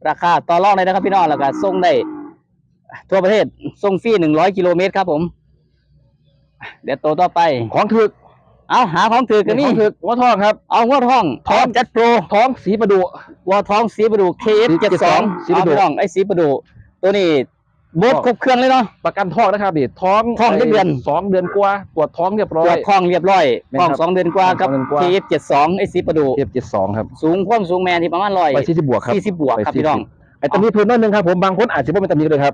ราคาต่อรองเลยนะครับพี่น้องแล้วก็ส่งได้ทั่วประเทศส่งฟรีหนึ่งร้อยกิโลเมตรครับผม เดี๋ยวตัวต่อไป ของถึกเอาหาของถือกันขนี่องถึกวัวทองครับ เอาหัวทองทองจัดโปรท้องสีประดุวัวทองสีประดูเคฟเจ็ดสองสีประดูน้องไอ้สีประดูตัวนี้ บดครบเครื่องเลยเนาะ ประกันท้องนะครับดิท้องท้องได้เดือน สองเดือนกว่าตรวจท้องเรียบร้ตอรวยจทองเรียบร้อยแม่นทองครับสองเดือนกว่ากับสองเดือนกว่าเคฟเจ็ดสองไอ้สีประดูเทียบเจ็ดสองครับ สูงความสูงแมนที่ประมาณร้อยไปสี่สิบบวกครับสี่สิบบวกครับไปพี่น้อง40ไอ้ตำนี้เพิ่มน้อยหนึงครับผมบางคนอาจจะไม่เป็นตำนี้เลยครับ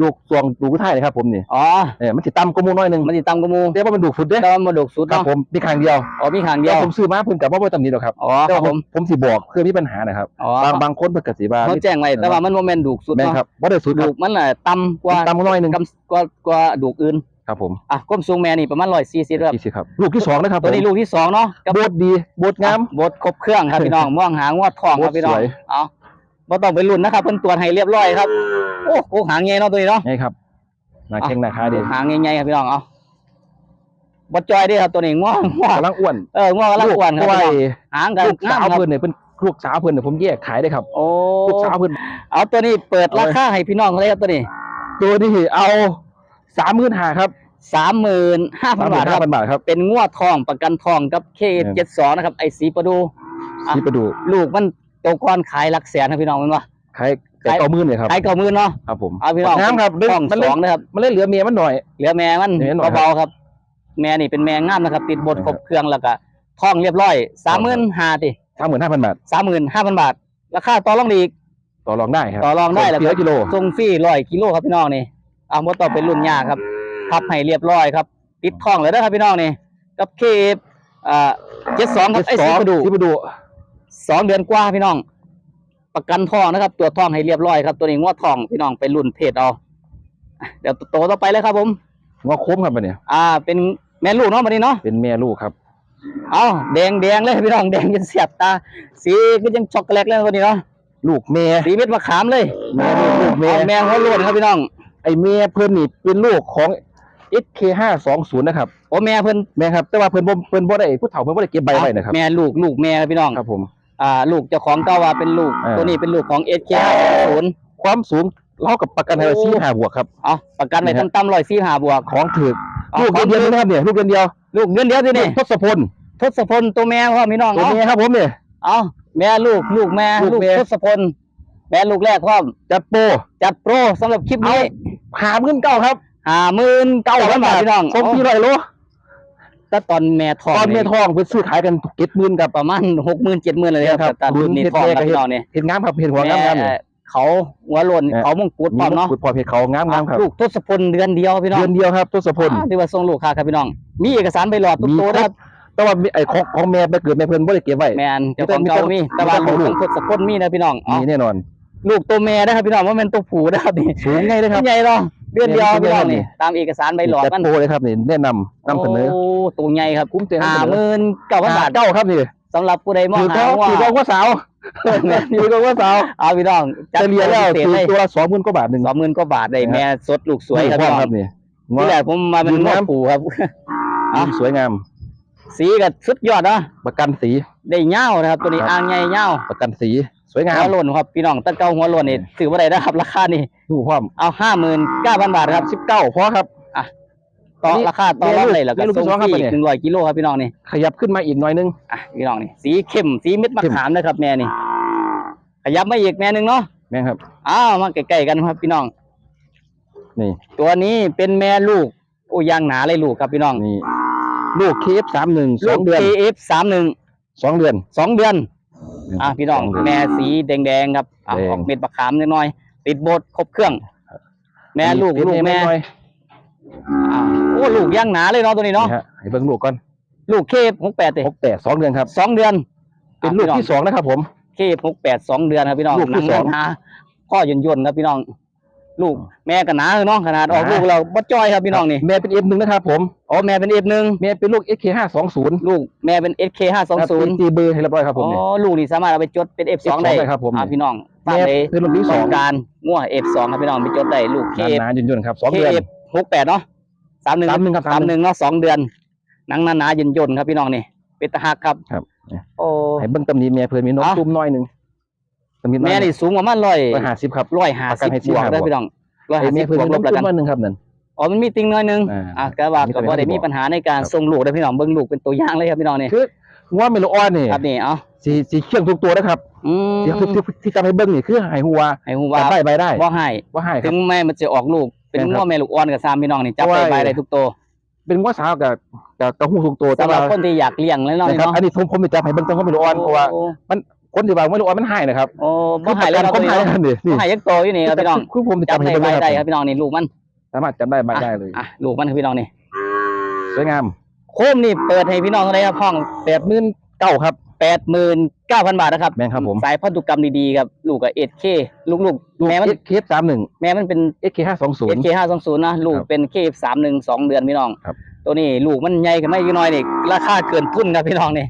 ดูกสวงดูกุ้ไทยนะครับผมนี่อ๋อเนี่ยมันติดต่ำกว่าหมูน้อยหนึงมันติดตามกระมูแต่ว่ามันดูกฟุตเด้แต่ว่ามาดกสุดครับเนาะผมมีครั้งเดียวอ๋อมีขางเดีเดี๋ยยววผมซื้อมาเพิ่นกับว่าไม่ตำนี้หรอกครับอ๋อแต่ครับว่าผผมมผมสิบอกเพื่อมีปัญหานะครับอ๋อบางบางคนเพิ่นก็สิว่าเขาแจ้งไว้แต่ว่ามันโมเมนดุกสุดแม่นเนาะครับบ่ได้สุดคดุรับกมันแหละต่ำกว่าต่ำกว่าน้อยหนึงกำกว่ากว่าดุกอื่นครับผมอะความสูงแม่นี่ประมาณร้อยสี่สิบครับยี่สิบครับลูกที่สองนะครับตัวนี้ผมลูกที่สองเนาะกับโบดดีโบดงาม บดครบเครื่องครับพี่น้องม่วงหางวดทองครับพี่น้องสวย เอา บ่ต้องไปลุ้นนะครับเพิ่นตรวจให้เรียบร้อยครับ โอ้โหหางใหญ่เนาะตัวนี้เนาะไงครับหน้าแข้งหน้าขาดีหางใหญ่ๆครับพี่น้องเอาบ่จอยเด้ครับตัวนี้ง่วงง่วงกำลังอ้วนเออง่วงกำลังอ้วนครับเพราะว่าพี่น้องหางกันลูกงาสามวครับเพิ่นเนี่ยเป็นลูกสาวเพิ่นเนี่ยผมแยกขายได้ครับ โอ้ลูกสาวเพิ่นเอาตัวนี้เปิดราคาให้พี่น้องเลยครับตัวนี้ ตัวนี้เอาสามหมื่นห้าครับ35,000สามหมื่บาทนคห้ารับพันบาทครับ เป็นงวดทองประกันทองกับ K72 นะครับไอ้สีประดูอะสีประดู ลูกมัน โตก่อนขายหลักแสนครับพี่น้องแมันว่าขายแต่ขายเก้าหมื่นเลยครับขายเก้าหมื่นเนาะครับผมเอาพี่น้องน้ำครับทองมันสเล่อนงนะครับมันเล่นเหลือเมียมันหน่อย เหลือแม่มันเหลือหน่อยเบาๆครับ แม่นี่เป็นแม่งามนะครับ ติดบทใช่คครรับบเครื่องแล้วก็ท่องเรียบร้อยสามหมื่นห้าติสามหมื่นห้าพันบาทสามหมื่นห้าพันบาทราคาต่อรองดีอีกต่อรองได้ครับต่อรองได้แล้วเสียกิโลส่งฟรีร้อยกิโลครับพี่น้องนี่เอาบ่ต้องเป็นรุ่นยากครับพับให้เรียบร้อยครับติดท่องเลยนะครับพี่น้องนี่กับเคฟอ่าเจ็ดสองครับไอ้สีกระดูกสีประดู สองเดือนกว่าพี่น้อง ประกันทองนะครับ ตัวจทองให้เรียบร้อยครับ ตัวนี้งวดทองพี่น้องไปรุ่นเพจเอาเดี๋ยวโตต่อไปเลยครับ ผมงอโค้มครับมันเนี่ยอ่า เป็นแม่ลูกเนาะวันนี้เนาะเป็นแม่ลูกครับ เอาแดงแดงเลยพี่น้องแดงจนเสียบตา สีก็ยังช็อกโกแลตเลยวันนี้เนาะลูกแม่สีเม็ดมะขามเลยแม่ลูกลูกแม่เอาแมงหัวโล้นครับพี่น้อง ไอแม่เพิ่นนี่เป็นลูกของ SK520 นะครับโอ้แม่เพิ่นแม่ครับแต่ว่าเพิ่นบ่เพิ่นบ่ได้ผู้เฒ่าเพิ่นบ่ได้เก็บใบไว้นะครับแม่ลูกลูกแม่ครับพี่น้องครับผม อ่าลูกเจ้าของเก่าว่าเป็นลูก เออ ตัวนี้เป็นลูกของเอสเคศูนย์ความสูงเท่ากับประกันไทยโอ้สี่ห้าบวกครับ เอาประกันไว้ตั้งต่ำร้อยสี่ห้าบวกของถือเอาลูกเดียวๆนะครับเนี่ยลูกเดียวลูกเดือนเดียวสิๆนี่ทศพลทศพลตัวแม่พ่อพี่น้องตัวเอานี้ครับผมเนี่ย เอาแม่ลูกลูกแม่ลูลูกกแม่ ทศพลแม่ลูกแรกพ่อมจัดโปรจัดโปรสำหรับคลิปนี้หาเงินเก้าครับห้าหมื่นเก้าพันบาทพี่น้องส่งฟรีร้อยโล ถ้าตอนแม่ทองตอนเมียทองเพิ่นซื้อขายกันเก็ดหมื่นกับประมาณหกหมื่นเจ็ดหมื่นเลยครับครับแต่รุ่นนี้ทองครับพี่น้องเนี่ยเห็นงามครับเห็นหัวงามงามแม่เขาหัวโลนเนี่ยเขามงกุฎพร้อมเนาะขุดพอเพชรเขางามงามครับลูกทศพลเดือนเดียวพี่น้องเดือนเดียวครับทศพลอ่าที่ว่าส่งลูกค้าครับพี่น้อง มีเอกสารใบหลอดทุกมีตัวคนะรัครับบแต่ว่ามีไอ้ของของแม่ไปเกิดแม่เพิ่นบ่ได้เก็บไว้แมนเจ้าของมีแต่เก่ามีแต่ว่ามีแต่ลูของกลูกของทศพลมีนะพี่น้องอ๋อมีแน่นอน ลูกตัวแม่นะครับพี่น้องว่ามันตัวผู้นะครับนี่สูงไงเลยครับใหญ่เนาะ เดือนเดียวเดืพี่อนน้องเดียวนี่ตามเอกสารใบหลอดจัดมันโปรเลยครับนี่แนะนำนำเสนอโอ้ตัวใหญ่ครับคุ้มเต็มห้าหมื่นเก้าพันบาทเก้าครับนี่สำหรับผู้ใดมองถือหาก็ว่าถือก็ว่าสาวถือก็ว่าสาวเอาพี่น้องเฉลี่ยแล้วพิถืเศษอเลยตัวละสองหมื่นกว่าบาทหนึ่งสองหมื่นกว่าบาทได้นะครับแม่สดลูกสวยครับนี่พี่น้องครับนี่งที่แรกผมมาเป็นยืนงอน้ำปูครับอะสวยงาม สีก็สุดยอดเนาะประกันสีได้เง่านะครับ ตัวนี้ครับอ่างใหญ่เง่าประกันสี สวยงามหัวโล้นครับพี่น้องตะเกาหัวโล้นนี่ถือว่าได้นะครับ ราคานี่ดูพร้อมเอาห้าหมื่นเก้าพันบาทครับสิบเก้าพอครับต่อนี่ราคาต่อรองเลยแล้วก็นี่ลูกส่งที่สองครับฟรีเนี่ยหนึ่งร้อยกิโลครับพี่น้องนี่ขยับขึ้นมาอีกหน่อยนึงอะพี่น้องนี่สีเข้มสีเม็ดมะเข้มขามนะครับ แม่นี่ ขยับมาอีกแม่หนึ่งเนาะแม่งครับอ้าวมาใกล้ๆกันครับพี่น้อง นี่ ตัวนี้เป็นแม่ลูกโอ้ยางหนาเลยลูกครับพี่น้องนี่ลูกเคฟสามหนึ่งสลูองกเดือน KF สามหนึ่งสองเดือนสองเดือน อะพี่น้องสเดืแม่สีแดงๆครับอะแดง ออกเม็ดบักขามนิดหน่อย ติดโบดครบเครื่อง แม่ลูกติดลูกแม่หน่อยอะโอ้ลูกย่างหนาเลยเนาะตัวนี้เนาะนี่ฮะให้เบิ่งลูกก่อนลูกเคฟหกแปดเตหกแปดสองเดือนครับ สองเดือนเป็นลูกที่สองนะครับผม เคฟหกแปดสองเดือนครับพี่น้องลูกที่หนัสอง หนาข้อยนยนๆครับพี่น้อง ลูกแม่ก็หนาเนาะขนาดออกหนาลูกเราบ่จ้อยครับพี่น้องนี่แม่เป็นเอฟหนึ่งนะครับผมอ๋อแม่เป็นเอฟหนึ่งแม่เป็นลูก SK ห้าสองศูนย์ลูกแม่เป็นเอสเคห้าสองศูนย์ตีเบอร์ให้เรียบร้อยครับผมอ๋เนี่ยอลูกนี่สามารถเอาไปจดเป็นเอฟสอง F2 ได้ได้ครับผมอะพี่น้องฝากแม่เลยเป็นลูกที่สต้อองงการง่วเอฟสองครับพี่น้องไปจดได้ลูกเคหนาๆยุ่นๆครับสองเดือนเคหกแปดเนาะสามหนึ่งสามหนึ่งครับสามหนึ่งเนาะสองเดือนหนังหนาๆย่นๆครับพี่น้องนี่เป็นตะหักครับครับโอ้ให้เบิ่งตำหนิแม่เพิ่นมีนกเอ้าตุ้มน้อยหนึ่ง ตำหนิน้อยแม่นี่สูงประมาณร้อยร้อยห้าสิบครับร้อยห้าประกัสินบให้บวก45ได้บวกพี่น้องร้อยให้ห้าแม่สิบเพิ่นบวมีกนลกบแล้วตุ้กัมนน้อยหนึ่งครับนั่นอ๋อมันมีติงน้อยหนึงอ่าอะก็ว่ามีก็ตัวบ่ได้ให้มีบอกปัญหาในการส่งลูกได้พี่น้องเบิ่งลูกเป็นตัวอย่างเลยครับพี่น้องนี่คืองัวเมโลออนนี่ครับนี่เอาสีสีเชื่องทุกตัวนะครับอืมที่ที่ที่ที่จำให้เบิ้งนี่คือหายหัวให้ฮู้ว่าจับได้ใบได้บ่ให้ว่าหายคถึรับงแม่มันจะออกลูกเป็นแม่นครับง้อแม่ลูกอ่อนกับซามพี่น้องนี่จับเพได้ราะว่าใบได้ทุกตัวเป็นงัวสาวกับกับกับหูทุกตัวแต่สำหรับว่าคนที่อยากเลี้ยงเลยเนาะนะครับเนาะอันนี้ผมผมจะจับให้เบิ้งต้นงัวเมโลออนเพราะว่าโอ้ คนที่ว่าเมโลออนมันหายนะครับโอ้บ่ให้เลยคือเนาะคตัวนนี้หายเนาะนั่นนี่บ่ให้ยักโตอยู่นี่ครับพี่น้องคือผมจะจัจับบได้ให้ใบเบิ้งได้คครัรับบพี่น้องนี่ลูกมันสามารถจับได้ใบได้เลยอะลูกมันครับพี่น้องนี่สวยงามโคมนี่เปิดให้พี่น้องเท่าไหร่ครับห้องแปดหมื่นเก้าครับ89,000บาทนะครับแม่นครับผม สายพันธุกรรมดีๆครับลูกกับ 8K ลูกลูๆกแม่มันเคสสามหนึ่งแม่มันเป็น เอสเคห้าสองศูนย์ SK 520นะลูกครับเป็น K31 2เดือนพี่น้องครับ ตัวนี้ลูกมันใหญ่ขึ้นมาอีกหน่อยนี่ราคาเกินทุนครับพี่น้องนี่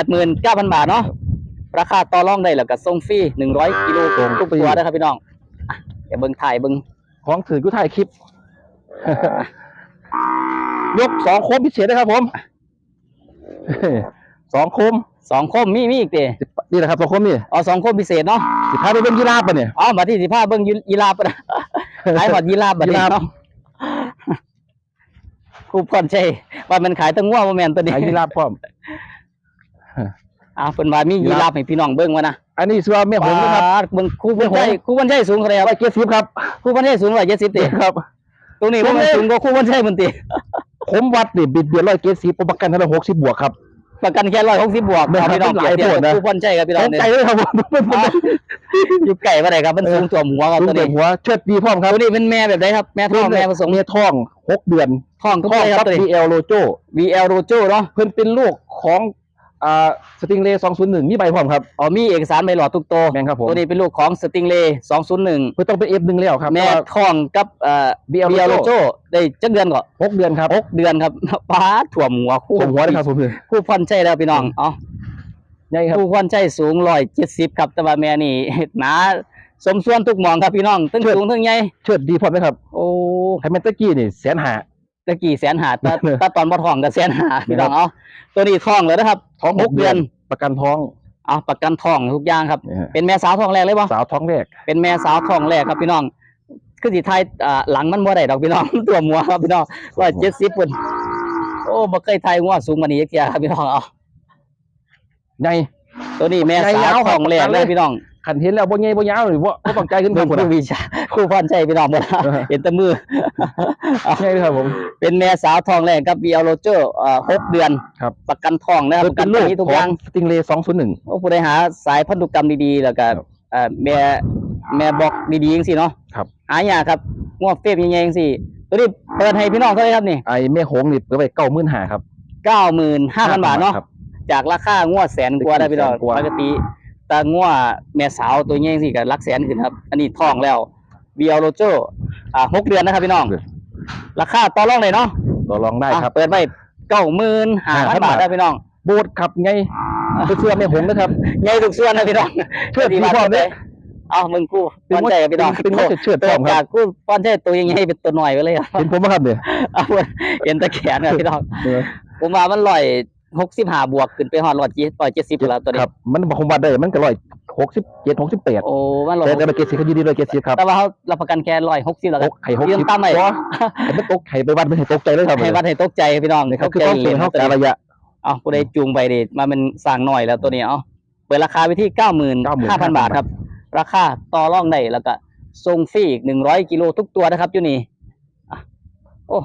89,000บาทเนาะ ราคาต่อรองได้แล้วก็ส่งฟรี100กิโลทุกตัวนะครับพี่น้องอะเดี๋ยวเบิ่งถ่ายเบิ่งของถือกู้ถ่ายคลิป ยกสองโคมพิเศษนะครับผม สองโคมสองโคมมีมีอีกเด้นี่แหละครับสองโคมนี่อ๋อสองโคมพิเศษเนาะสิพาไปเป็นยีราฟปะเนี่ยอ๋อมาที่สิบห้าเบิ้งยีราฟปะนะขายหอดยีราฟบัดนี้ยีราฟเนาะครูพรชัยว่ามันขายตั้งว่าบ่แม่นตัวนี้ ขายยีราฟพร้อม อ้าวเพิ่นว่ามียีราฟให้พี่น้องเบิ่งว่านะอันนี้ชื่อว่าแม่หงส์นะครับว่าเบิ่งครูพรชัยครูพรชัยสูงเท่าไหร่คร้รัอบยเจ็ดสิบครับครูพรชัยสูง170ติครับ ตรงนี้บ่แม่นสูงกว่าครูพรชัยมันติผมวัดนี่บิดเบียดร้อยเจ็ดสิบประกันเท่าไหร่หกสิบบวกครับ ประกันแค่160บวกแม่นเอาพี่น้องครับเปรียบเทียบหลายโพดกับนะครูพรชัยครับพี่น้ตองกเนี่ยใจเลยครับผมอ๋ออยู่ไกลบ่ได้ครับมันสูงตัวหัวครับดูตัวเด็นี้กหัวเชิดดีพร้อมครับตัวนี้เป็นแม่แบบใดครับแม่ท้องแม่ผสมเมียท้องหกเดือนท้องก็ท้องได้คกัรับบตัวนี้ BL Lojo VL Rojo เนาะ เพิ่นเป็นลูกของ อ่าสติงเลสองศูนย์หนึ่งมีใบพร้อมครับ อ๋อมีเอกสารใบหลอดทุกตัวแม่นครับผมตัวนี้เป็นลูกของสติงเล201 เพิ่นต้องเป็นเอฟหนึ่งแล้วครับแม่ท้องกับเอ่อ BL เบีย Lojo โรโจได้จักเดือนก่อนหกเดือนครับหกเดือนครับป้าดถ่วมหัวคู่ผมหัวเลยครับผมเลยคู่พรใช่แล้วพี่น้องเอ๋อใหญ่ครับคู่พรใช่สูงร้อยเจ็ดสิบครับแต่ว่าแม่นี่หนาสมส่วนทุกหมองครับพี่น้องทั้งสูงทั้งใหญ่เชิดดีพร้อมไหมครับ โอ้ไฮแมนตะกี้นี่แสนหา ตะกี้แสนหาแต่เออแต่ตอนบ่ท้องก็แสนหาพี่น้องเอาตัวนี้ท้องเลยนะครับท้องหกเดือน ประกันท้องเอาประกันท้องทุกอย่างครับเนี่ยฮะเป็นแม่สาวท้องแรกเลยบ่สาวท้องแรก เป็นแม่สาวท้องแรกครับพี่น้องคือสิไทายอ่าหลังมันบ่ได้ดอกพี่น้อง ตัวหมัวครับพี่น้องร้อยเจ็ดสิบปุ่นโอ้บ่เคยไทายงัวสูงกว่านี้จักเที่ยครับพี่น้องเอาใหญ่ตัวนี้แม่ใหญ่สาวยาวครับท้องแรกประกันเลเลยยพี่น้อง ขันเห็นแล้วบ่ใหญ่บ่ยาวหรือว่าบ่ต้องใจขึ้นเบิ่ข้างงบนผู้วิชาครูพรใจพี่น้องบ่ล่ะเออเห็นแต่มือใหญ่เลยครับผม เป็นแม่สาวท้องแรกครับ VL Roger เอ่อหกเดือนครับประกันท้องนะครับเพิ่ปนระกัเป็นนลูกนี้ทุกขอองย่างสติงเลสองศูนย์หนึ่งโอ้ผู้ใดหาสายพันธุกรรมดีๆแล้วก็ครับเอ่อแม่แม่บอกดีๆจังซี่เนาะครับหายากครับงวดเฟฟยังไงจังซี่ตัวนี้เปิดให้พี่น้องเท่าไหร่ครับนี่ไอ้แม่หงส์นี่เปิดไปเก้าหมื่นห้าครับ95,000บาทเนาะครับจากราคางวดแสนกว่าได้พี่น้องแสนกว่าปกติ แต่งวดแม่สาวตัวใหญ่จังซี่ก็หลักแสนขึ้นครับ อันนี้ท้องแล้ว VL Roger อ่าหกเดือนนะครับพี่น้อง ราคาต่อรองเลยเนาะต่อรองได้ครับอะเปิดไว้เก้าหมื่นห้าพัน5,000บาทได้พี่น้องโบดครับไงไปเสื้อแม่หงส์นะครับใหญ่ทุกส่วนนะพี่น้องเชิดดีพร้อมเด้เอามึงกูป้อนใจกับพี่น้องเป็นว่าเชิดพตัร้วอมคจารักบกูป้อนใจตัวยังไงเป็นตัวหน่อยไปเลยครับเห็นผมไหมครับเนี่ยเอาเห็นตะแขนนะพี่น้องเออผมว่ามันลอย หกสิบห้าบวกขึ้นไปหอดร้อยจีร้อยเจ็ดสิบแล้วตัวนี้ครับมันบอกคงบัดได้มันก็ร้อยหกสิบเจ็ดหกสิบแปดโอ้มันลอยแต่แต่ไปเกสิเขายินดีเลยเกสิครับแต่ว่าเขารับประกันแค่ร้อยหกสิบแล้วตก็กไข่หกยืสินบตามไหนเพราะให้มันตกไข่ไปวัดไม่ให้ตกใจเลยครับให้วัดให้ตกใจพี่น้องนี่ตครับกคือใจต้องเสียเท่าการระยะเอาผู้ใดจูงไปดิมาเป็นสั่งหน่อยแล้วตัวนี้เอาเปิดราคาไปที่เก้าหมื่นห้าพัน95,000บาทครับ ราคาต่อรองได้แล้วก็ส่งฟรีอีกหนึ่งร้อยกิโลทุกตัวนะครับอยู่นี่อะโอ้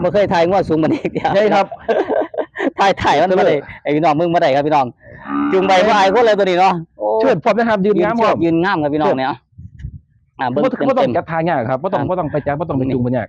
ไม่เคยทายงวดสูงมันอีกเดียวใช่ครับท ถ่ายถ่ายมันมาได้ไอพี่น้องมึงมาได้ครับพี่น้องจุงใบว่าไอ้คนเลยตัวนี้เนาะโอ้เชิดพร้อมนะครับยืนยืนงามพเชืร้ออกมยืนงามครับพี่น้องเนี่ยอ่าบ่เบิ้งต้องบ่ต้อเต็งมจับทางยากครับบ่ต้องครับบ่ต้องไปจับบ่ต้องไปจูงมันยาก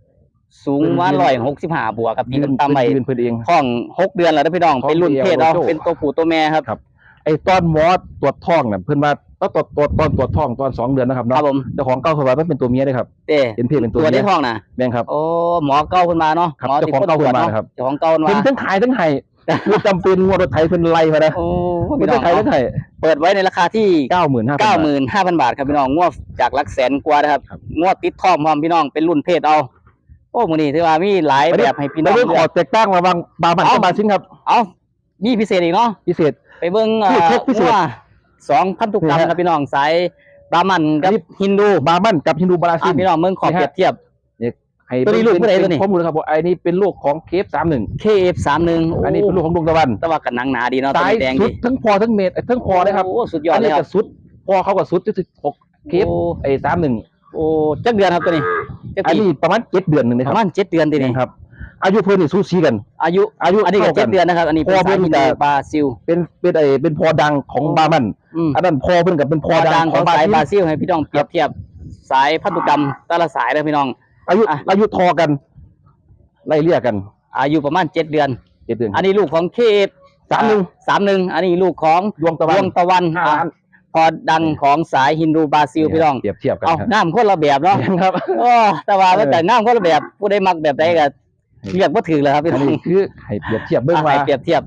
ๆสูงว่าร้อยหกสิบห้าบวกกับตียืนตามไปยืนเพิ่นเองท้องหกเดือนแล้วนะพี่น้องท้องเป็นรุ่นเพศเอาเดียวเป็นตัวผู้ตัวแม่ครับครับไอ้ตอนหมอตรวจท้องน่ะเพิ่นว่า ตอนตรวจตรวจตอนตรวจท้องตอนสองเดือนนะครับครัเนาะบผมเจ้าของเก่าเพิ่นว่ามันเป็นตัวเมียเด้อครับเต้เป็นเพศเป็นตัวตัวเมีได้ยท้องนะแม่นครับ โอ้หมอเก้าขึ้นมาเนาะครับหมอเจ้าของติดเก้าตรวจขึ้นมาเนาะครับ เจ้าของเก้าขึ้นเพิ่นมาทั้งขายทั้งให้คือจำเป็นงวดรถไถเพิ่นไล่มานะโอ้เพิ่พี่นน้อทั้งงขายทั้งให้เปิดไว้ในราคาที่95,000เก้าหมื่นห้าพันบาทครับพี่น้องงวดจากหลักแสนกว่านะครับครับ งวดติดทองพร้อมพี่น้องเป็นรุ่นเพศเอาโอ้มื้อนี้ถือว่ามีหลายแบบให้พี่น้แล้อวงเรื่องขอแตกต่างระหว่างบาบันกับบาซินครับ เอามีพิเศษอีกเนาะพิเศษ ไปเบิ่งเอ่พิอเศษพิเศษว่า สองพันธุกรรมนี่ฮะครับพี่น้องสายบราหมันกับอันนี้ฮินดูบามันกับฮินดูบราซิอะลพี่น้องเมืองขอนี่เปฮะรียบเทียบให้ตัวนี้ลูกผู้ใดตัวนี้ข้อมูลนะครับว่าไอ้นี่เป็นลูกของเคฟสามหนึ่ง KF31 อันนี้เป็นลูกของดวงตะวันแต่ว่ากันหนังหนาดีเนาะตัวสายนี้แดงสุดีดทั้งพอทั้งเมตรทั้งพอเลยครับโอ้สุดยอดอันเลนี้ยคก็รับสุดพอเขาก็สุดจะถึงหกเคฟโอ้ไอ้สามหนึ่งโอ้จักเดือนครับตัวนี้จักอันปีนี้ประมาณเจ็ดเดือนหนึ่งนะปครัระบมาณเจ็ดเดือนทีนี้ครับ อายุเพิ่นนี่สู้ซีกัน อายุอายุอันนี้ก็ท่าเจ็ดเดือนนะครับ อันนี้เป็นพอสายเพิ่ฮินนจะดูบราซิล เป็นเป็นไอ้เป็นพอดังของบามันอืม อันนั้นพอเพิ่นกับเป็นพพออดัดังงขขอองงบาสายซิบลราซิลให้พี่น้องเปรียบเทียบสายพันธุกรรมแต่ละสายนะพี่น้อง อายุอะ อายุทอกัน ไล่เลี่ยกันอายุประมาณเจ็ดเดือน เจ็ดเดือน อันนี้ลูกของเคฟสามหนึ่ง สามหนึ่งอันนี้ลูกของดวงตะดวันวงตะวันห้าอะล้านพอดังของสายฮินดูบราซิลพี่น้อง เปรียบเทียบกันเอาครับ น้ำคนละแบบเนาะครับ โอ้แต่ว่ามันแต่น้ำคนละแบบผู้ใดมักแบบใดก็ เรียกว่าถือเลยครับพี่อันน้องนี้คือให้เปรียบเทียบเบิ่งอะว่าให้เปรียบเทียบ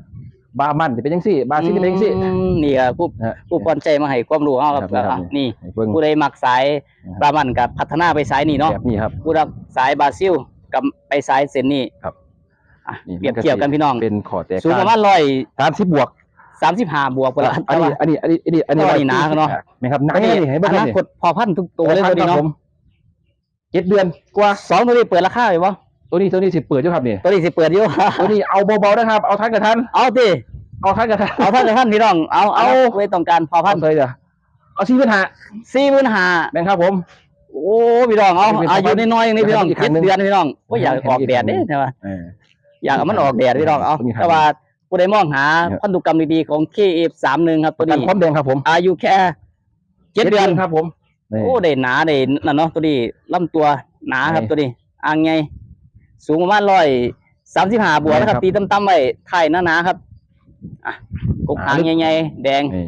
บามันจะเป็นจังซี่บาซิลจะเป็นจังซี่ อืมนี่ครับผู้ฮะผู้ปอนใจมาให้ความรู้เอาครับครับครับ อะนี่ให้เบิ่งผู้ใดมักสายนะครับบรามันกับพัฒนาไปสายนี่เนาะแบบนี้ครับ ผู้รักสายบราซิลกับไปสายเซนนี่ครับอะนี่เปรียบเทียบกันพี่น้องเป็นขอแตกสูงประมาณร้อยสามสิบบวกสามสิบห้าบวกไปแล้วอันนี้อันนี้อันนี้อันนี้อันนี้แต่ว่านี่หนาเนอะ ไหมครับหนาอันนี้นี่ให้เบิ่งอครับนานี่คตพอพันธุ์ทุกตัวเลยตัวนี้ครับเนาะผมเจ็ดเดือนกว่าสองตัวนี้เปิดราคาไหมวะ ตัวนี้ตัวนี้สิเปิดอยู่ครับนี่ตัวนี้สิเปิดอยู่ ตัวนี้เอาเบาๆนะครับ เอาทันกับทันเอาดิเอาทันกับทันเอาท่านกับท่านพี่น้องเอาเอาไว้ต้องการพอพันเอาเลยเดี๋ยวเอาสี่ปัญหาสี่หมื่นห้าแม่งครับผมโอ้พี่น้องเอาเป็นอายุน้อยๆอย่างนี้พี่น้องเป็นอีกครั้เจ็ดงหนึ่งเดือนพี่น้องก็อยากเป็นอีกออกแดดครั้งหนึ่เด้งใช่ไหมเอออยากให้มันออกแดดพี่น้องเอาเป็นอีกครั้งแต่ว่าผู้ใดมองหาครับพันธุกรรมดีๆของ KF31 ครับปตัวระกันนี้ความแดงครับผม อายุแค่เจ็ดเดือนครับผมนี่โอ้ได้หนาได้นั่นเนาะตัวนี้ลำตัวหนาครับนี่ตัวนี้อ่างไง สูงประมาณร้อยสามสิบห้าบวกนะครับครับตีต่ำๆไว้ไถ่หนาๆครับอะกกหางใหญ่ๆแดง นี่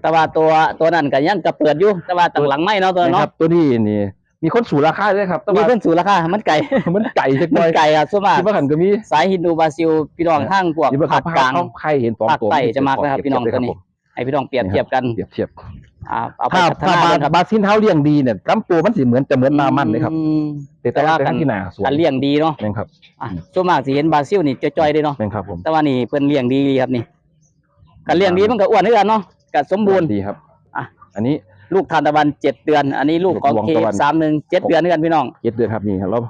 แต่ว่าตัวตัวนั้นก็ยังจะเปิดอยู่แต่ว่าต่างหลังไม่เนาะตัวนะนั้นคเนาะรับ ตัวนี้นี่ มีคนสูราคาด้วยครับแต่มีว่าเพิ่นสูงราคามันไก่มันไก่จักหมัน่นอยไก่อะส่วนมากที่บ้านก็มีสายฮินดูบราซิลพี่น้องนะทางพวกที่บ้านภาเขาคกลาง เขาใครเห็นสองภาคตัวใต้จะมากนะครับพี่น้องตัวนี้ ให้พี่น้องเปรียบเทียบกันเปรียบเทียบอ่าเอาไปถ้าพัฒถ้านาบาเลยครับบาซินเท้าเลี้ยงดีเนี่ยลำตัวมันสิเหมือนจะเหมือนบามันเลยครับอืม แต่แต่แต่ว่าว่ากันที่หนาสวยการเลี้ยงดีเนาะแม่นครับอะส่วนมากสิเห็นบราซิลนี่จ้อยๆเด้เนาะแม่นครับผมแต่ว่านี่เพิ่นเลี้ยงดีครับนี่การเลี้ยงดีมันก็อ้วนเหมือนกันเนาะก็สมบูรณ์ ดีครับอะ อันนี้ ลูกทานตะวันเจ็ดเดือน อันนี้ลูกของดวงเคตะวัน สามหนึ่งเจ็ดเดือนเหมือนกันพี่น้องเจ็ดเดือนครับนี่ครับแล้ว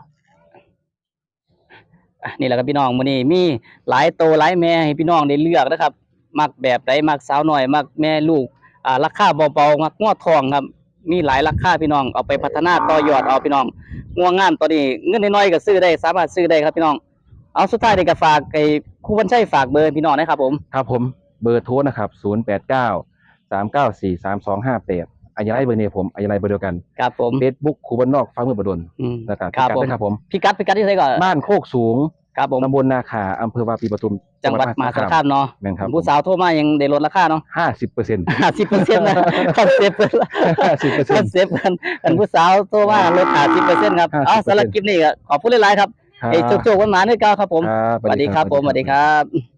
อะนี่แหละครับพี่น้องมื้อนี้มีหลายโตหลายแม่ให้พี่น้องได้เลือกนะครับ มักแบบใดมักสาวน้อยมักแม่ลูกอ่าราคาเบาๆมักงวดทองครับ มีหลายราคาพี่น้องเอาไปพัฒนาต่อยอดเอาพี่น้องง่วงงามตัวนี้เงินน้อยๆก็ซื้อได้สามารถซื้อได้ครับพี่น้อง เอาสุดท้ายนี่ก็ฝากไอ้ครูบัญชัยฝากเบอร์พี่น้องนะครับผม ครับผมเบอร์โทรนะครับศูนย์แปดเก้าสามเก้าสี่สามสองห้าแปดอายไลเบอร์นี้ผมอายไลเบอร์เดียวกัน ครับผมเฟซบุ๊กครูบ้านนอกฟ้ามือบดลอืมนะครับครับผม ด้วยครับผมพี่กัดพี่กัดที่ไหนก่อน บ้านโคกสูงครับผม ตำบลนาขาอำเภอวาปีปทุม จังหวัดมหาสารคามเนาะแม่นครับผู้สาวโทรมายังได้ลดราคาเนาะห้าสิบเปอร์เซ็นต์ห้าสิบเปอร์เซ็นต์นะคอนเซ็ปต์ห้าสิบเปอร์เซ็คนอนต์เซ็ปต์กันกันผู้สาวโทรมาลดห้าสิบเปอร์เซ็นต์ครับ50%อ๋อสำหรับคลิปนี้ก็ขอบคุณหลายๆครับไอ้โชคๆวันหมาด้วยกันครับผมสวัสดีครับผมสวัสดีครับ